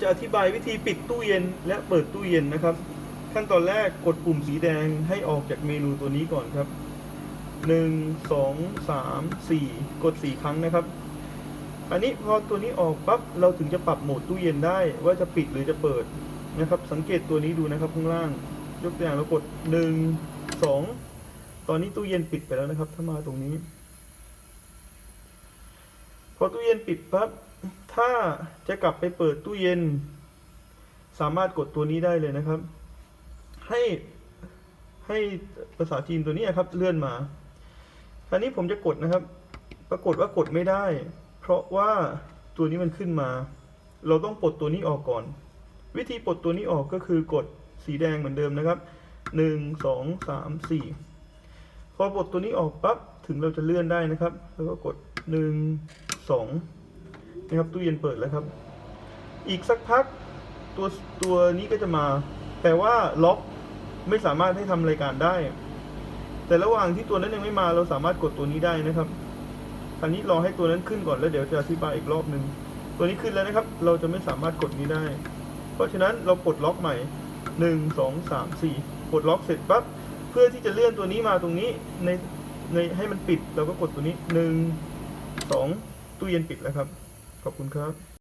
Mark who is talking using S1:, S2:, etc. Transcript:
S1: จะอธิบายวิธีปิดตู้เย็นและเปิดตู้เย็นนะครับ ขั้นตอนแรกกดปุ่มสีแดงให้ออกจากเมนูตัวนี้ก่อนครับหนึ่งสองสามสี่กดสี่ครั้งนะครับอันนี้พอตัวนี้ออกปั๊บเราถึงจะปรับโหมดตู้เย็นได้ว่าจะปิดหรือจะเปิดนะครับ สังเกตตัวนี้ดูนะครับข้างล่าง ยกตัวอย่างเรากดหนึ่งสองตอนนี้ตู้เย็นปิดไปแล้วนะครับ ถ้ามาตรงนี้ อตู้เย็นปิดปั๊บถ้าจะกลับไปเปิดตู้เย็น สามารถกดตัวนี้ได้เลยนะครับ ให้ให้ภาษาจีนตัวนี้ครับเลื่อนมาคราวนี้ผมจะกดนะครับ ปรากฏว่ากดไม่ได้ เพราะว่าตัวนี้มันขึ้นมา เราต้องปลดตัวนี้ออกก่อน วิธีปลดตัวนี้ออกก็คือกดสีแดงเหมือนเดิมนะครับหนึ่งสองสามสี่พอปลดตัวนี้ออกปั๊บถึงเราจะเลื่อนได้นะครับ แล้วก็กดหนึ่ง สองนะครับตู้เย็นเปิดแล้วครับ อีกสักพักตัวตัวนี้ก็จะมา แต่ว่าล็อกไม่สามารถให้ทำรายการได้ แต่ระหว่างที่ตัวนั้นยังไม่มาเราสามารถกดตัวนี้ได้นะครับคราวนี้รอให้ตัวนั้นขึ้นก่อนแล้วเดี๋ยวจะอธิบายอีกรอบหนึ่งตัวนี้ขึ้นแล้วนะครับ เราจะไม่สามารถกดนี้ได้ เพราะฉะนั้นเราปลดล็อกใหม่หนึ่งสองสามสี่ปลดล็อกเสร็จปั๊บเพื่อที่จะเลื่อนตัวนี้มาตรงนี้ในในให้มันปิดเราก็กดตัวนี้หนึ่งสอง ตู้เย็นปิดแล้วครับ ขอบคุณครับ